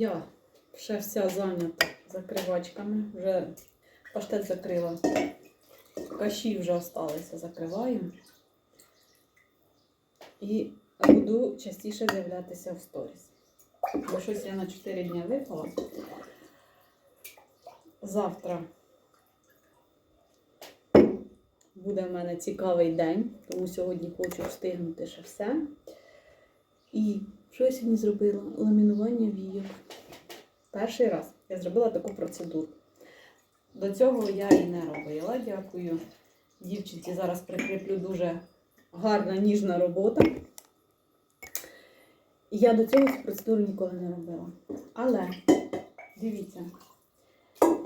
Я ще вся зайнята закривачками. Вже паштет закрила. Каші вже осталися, закриваю. І буду частіше з'являтися в сторіс. Бо щось я на 4 дні випала. Завтра буде в мене цікавий день, тому сьогодні хочу встигнути ще все. І що я сьогодні зробила? Ламінування війок. Перший раз я зробила таку процедуру. До цього я і не робила. Дякую дівчинці. Зараз прикріплю дуже гарна ніжна робота. Я до цього цю процедуру ніколи не робила. Але дивіться,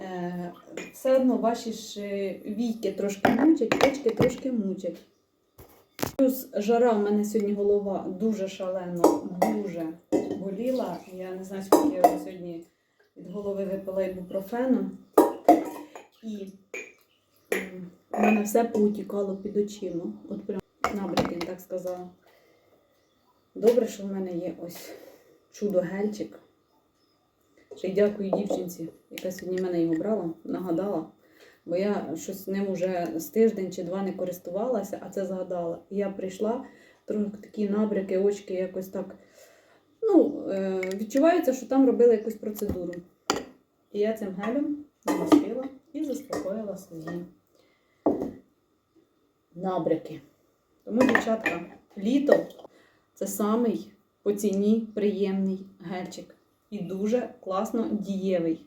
е, все одно ваші ж е, війки трошки мучать, очки трошки мучать. Плюс жара в мене сьогодні голова дуже шалено, дуже боліла. Я не знаю, скільки я сьогодні від голови випила ібупрофену. І в мене все поутікало під очима. От прям набряки, так сказала. Добре, що в мене є ось чудо-гельчик. Ще й дякую дівчинці, яка сьогодні мене його брала, нагадала. Бо я щось ним уже з тиждень чи два не користувалася, а це згадала. І я прийшла, трохи такі набряки, очки якось так. Ну, е, відчувається, що там робили якусь процедуру. І я цим гелем намастила і заспокоїла свої набряки. Тому, дівчатка, літо це самий по ціні приємний гельчик. І дуже класно дієвий.